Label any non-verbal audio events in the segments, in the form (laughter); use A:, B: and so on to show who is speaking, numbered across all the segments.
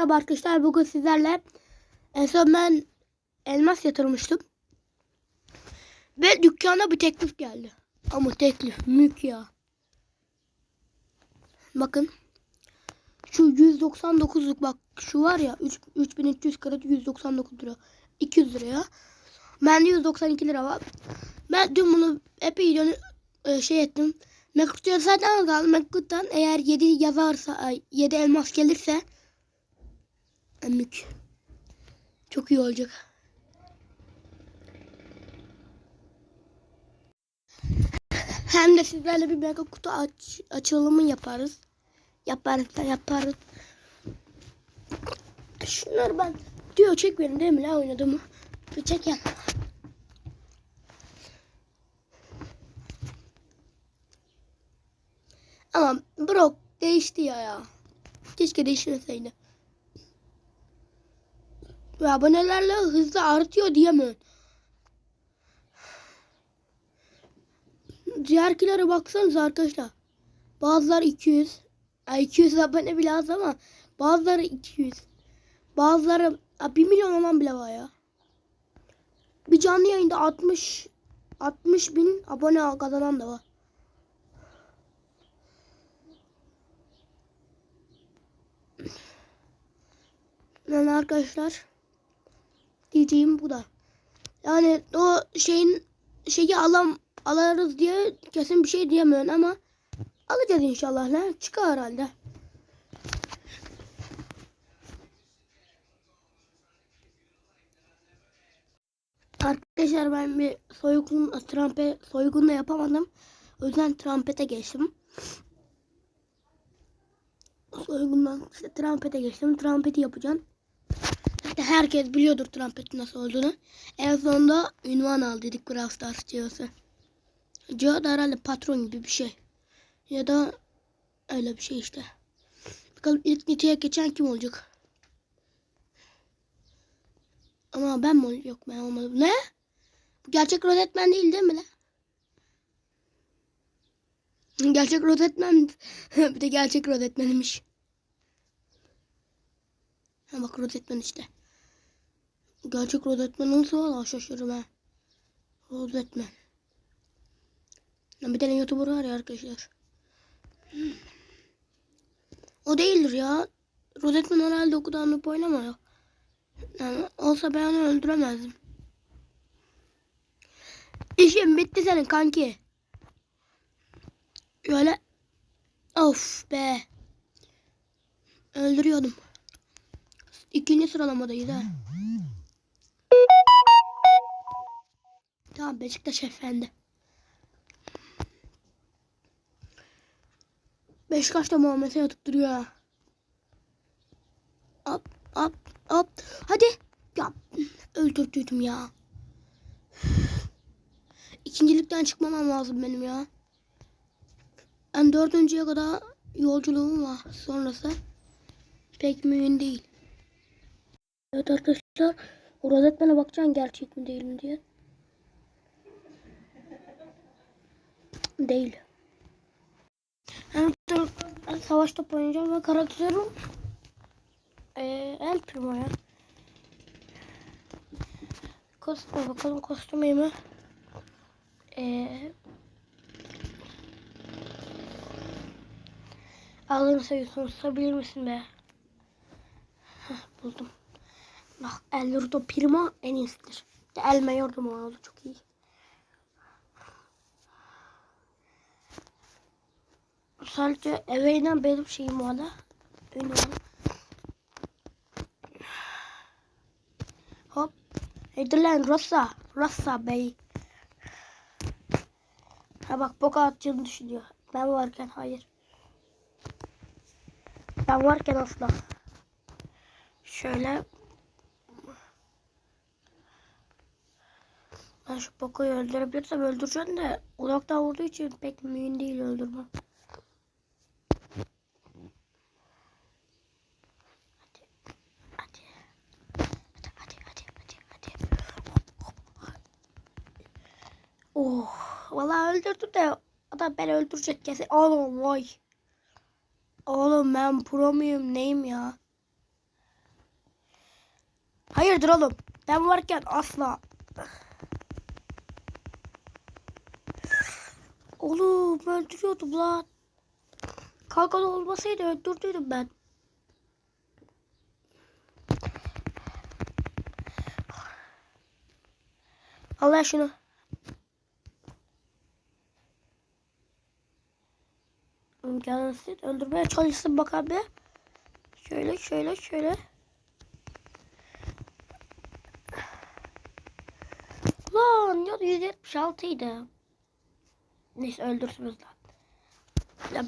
A: Merhaba arkadaşlar bugün sizlerle en son ben elmas yatırmıştım. Ve dükkana bir teklif geldi. Ama teklif mük ya. Bakın. Şu 199'luk bak şu var ya 3, 3300 kredi 199 lira. 200 liraya. Bende 192 lira var. Ben dün bunu epey dönü, e, şey ettim. Mekut'ta zaten kaldı. Mekut'tan eğer 7 yazarsa 7 elmas gelirse Mük. Çok iyi olacak. Hem de sizlerle bir mega kutu aç, açılımı yaparız. Yaparız da yaparız. Şunları ben diyor çek benim değil mi la oynadığımı. Bir çeken. Ama Brock değişti ya ya. Keşke değişmeseydi. Ve abonelerle hızlı artıyor diyemiyorum. Diğerkilere baksanıza arkadaşlar. Bazıları 200. Ay 200 abone bile az ama bazıları 200. Bazıları 1 milyon olan bile var ya. Bir canlı yayında 60 60 bin abone kazanan da var. Yani arkadaşlar diyeceğim bu da. Yani o şeyin şeyi alam alırız diye kesin bir şey diyemiyorum ama alacağız inşallah ne çıkar herhalde. Arkadaşlar ben bir soygun trampe soygun da yapamadım. O yüzden trampete geçtim. Soygundan işte trampete geçtim. Trampeti yapacağım. Zaten herkes biliyordur trampetin nasıl olduğunu. En sonunda ünvan al dedik Brawl Stars CEO'su. CEO da herhalde patron gibi bir şey. Ya da öyle bir şey işte. Bakalım ilk niteye geçen kim olacak? Ama ben mi ol- Yok ben olmadım. Ne? Gerçek rozetmen değil değil mi lan? Gerçek rozetmen. (laughs) bir de gerçek rozetmenmiş. Ha bak rozetmen işte. Gerçek rozetmen olsa valla şaşırırım ha. Rozetmen. Ya Bir tane youtuber var ya arkadaşlar. O değildir ya. Rozetmen herhalde o kadar noob oynamıyor. Yani olsa ben onu öldüremezdim. İşim bitti senin kanki. Şöyle. Of be. Öldürüyordum. İkinci sıralamadayız ha. Tamam Beşiktaş efendi. Beşiktaş da Muhammed'e yatıp duruyor ha. Hop hop hop. Hadi. Ya öldürdüydüm ya. İkincilikten çıkmamam lazım benim ya. Ben dördüncüye kadar yolculuğum var. Sonrası pek mühim değil. Evet arkadaşlar. O rozetmene bakacağım gerçek mi değil mi diye. Değil. Ben savaş top oynayacağım ve karakterim ee, El Primo ya. Kostüme bakalım kostümü mü? Ee, Ağlarını seviyorsun. Sababilir misin be? Heh, buldum. Bak El Rudo Primo en iyisidir. El Mayor da bu arada çok iyi. Sadece eveyden benim şeyim da. Öyle Hop. Hadi lan. Rosa Bey. Ha bak boka atacağını düşünüyor. Ben varken hayır. Ben varken asla. Şöyle. Ben şu Poco'yu öldürebilirsem öldüreceğim de uzaktan vurduğu için pek mühim değil hop. Oh. Vallahi öldürdü de adam beni öldürecek kesin. Oğlum vay. Oğlum ben pro muyum neyim ya? Hayırdır oğlum? Ben varken asla. Oğlum öldürüyordum lan. Kalkan olmasaydı öldürdüydüm ben. Allah şunu. Gelsin öldürmeye çalışsın bakalım bir. Şöyle şöyle şöyle. Lan ya 176 idi. Neyse öldürsünüz lan. Ya,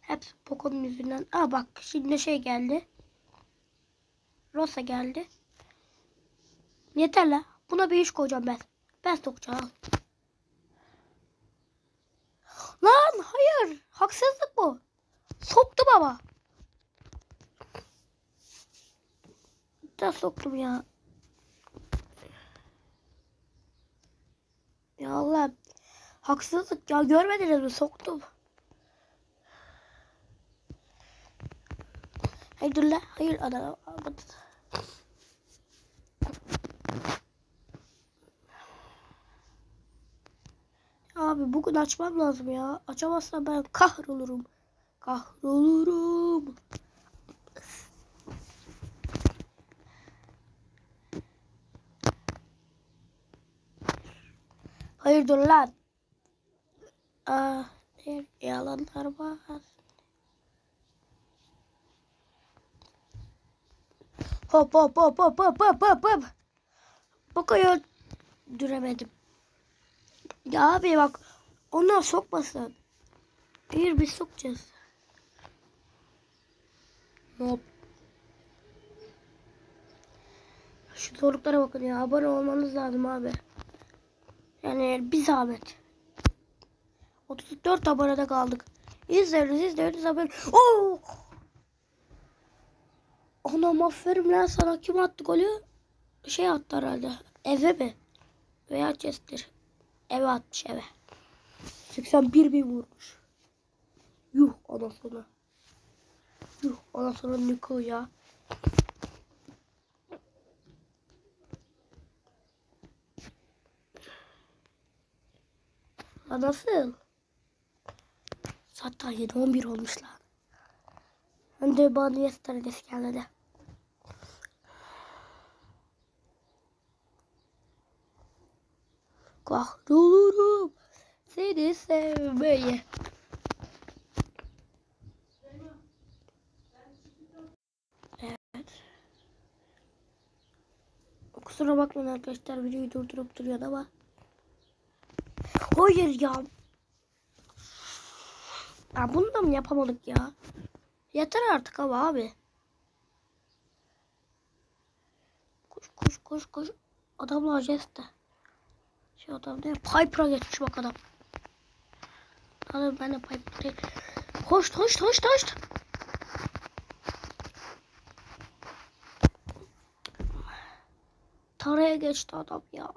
A: hepsi Poco'nun yüzünden. Aa bak şimdi şey geldi. Rosa geldi. Yeter la. Buna bir iş koyacağım ben. Ben sokacağım. Lan hayır. Haksızlık bu. Soktum ama. Da soktum ya. Ya Allah. Haksızlık ya görmediniz mi? Soktum. Hayır dur la. Hayır ana. Abi bugün açmam lazım ya. Açamazsam ben kahrolurum. Kahrolurum. Hayır dur lan. Aa, ne yalanlar var. Hop hop hop hop hop hop hop hop. Bakıyor. Düremedim. Ya abi bak onlar sokmasın. Hayır biz sokacağız. Hop. Şu zorluklara bakın ya. Abone olmanız lazım abi. Yani bir zahmet. 34 abonede kaldık. İzleriz izleriz abone. Oo! Anam aferin lan sana kim attı golü? Şey attı herhalde. Eve mi? Veya Chester. Eve atmış eve. 81 bin vurmuş. Yuh anasını. Yuh anasını Niko ya. Ha Zaten 7-11 olmuş lan. Hem de bana yesterday geldi. Kahrolurum seni sevmeye. Evet. Kusura bakmayın arkadaşlar videoyu durdurup duruyor ama. Hayır ya. Ya bunu da mı yapamadık ya? Yeter artık ama abi. Koş koş koş koş. Adamla jeste. Şey adam ne? Piper'a geçmiş bak adam. Adam ben de Piper değil. Hoş hoş hoş hoş. Taraya geçti adam ya.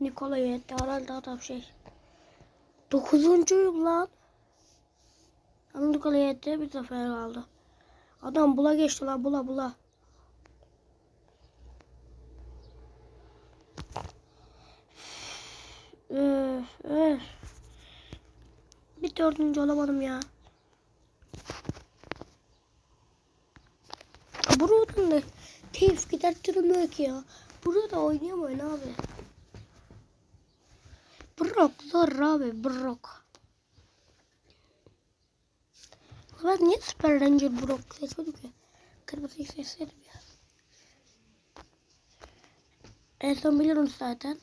A: Nikola yetti herhalde adam şey. Dokuzuncuyum lan. Nikola yetti bir sefer kaldı. Adam bula geçti lan bula bula. Öf, öf. Bir dördüncü olamadım ya. Buradan da keyif giderttirmiyor ki ya. Burada oynayamayın abi. Brock zor abi Brock. Ben niye Super Ranger Brock seçmedim ki? Kırmızıyı seçseydim ya. En son biliyorum zaten.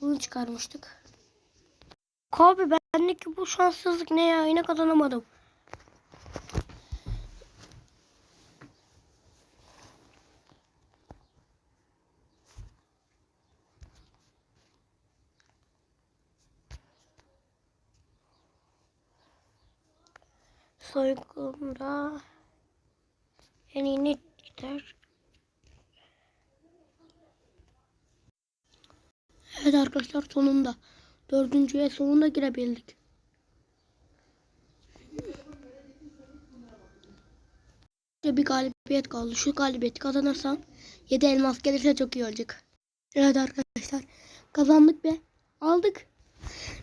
A: Bunu çıkarmıştık. Abi bendeki bu şanssızlık ne ya? Yine kazanamadım. Soygunda iyi net gider. Evet arkadaşlar sonunda dördüncüye sonunda girebildik. Bir galibiyet kaldı. Şu galibiyeti kazanırsam 7 elmas gelirse çok iyi olacak. Evet arkadaşlar. Kazandık be. Aldık.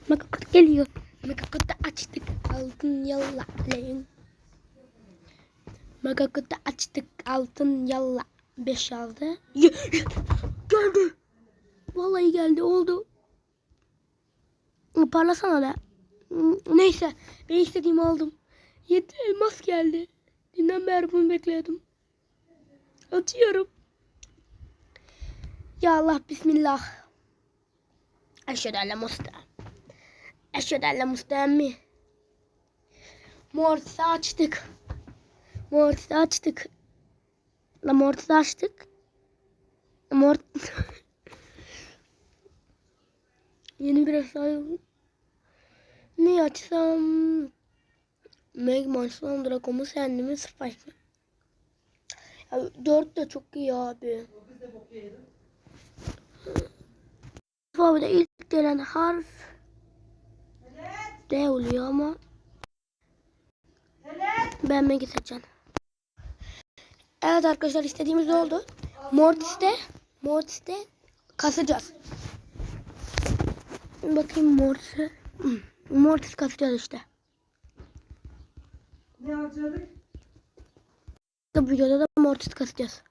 A: Makakut geliyor. Makakut'u açtık. Altın yalla. Makakut'u açtık. Altın yalla. 5 aldı. Geldi. Vallahi geldi. Oldu. Parlasana da. Neyse. Ben istediğimi aldım. 7 elmas geldi. Dünden beri bunu bekliyordum. Atıyorum. Ya Allah bismillah. Eşhedü en la. Eşhedü en la mustemmi. Mortis'i açtık. Mortis'i açtık. La Mortis'i açtık. Mort... (laughs) Yeni bir hesabı. Ne açsam? Meg Marslan Draco'mu kendimi Spike. Ya 4 de çok iyi abi. Alfabede ilk gelen harf D oluyor ama ben Meg'i seçeceğim. Evet arkadaşlar istediğimiz oldu. Mortis'te Mortis'te kasacağız. Bakayım Mortis'e. Mortis kasacağız işte.
B: Ne harcadık?
A: Bu videoda da Mortis kasacağız.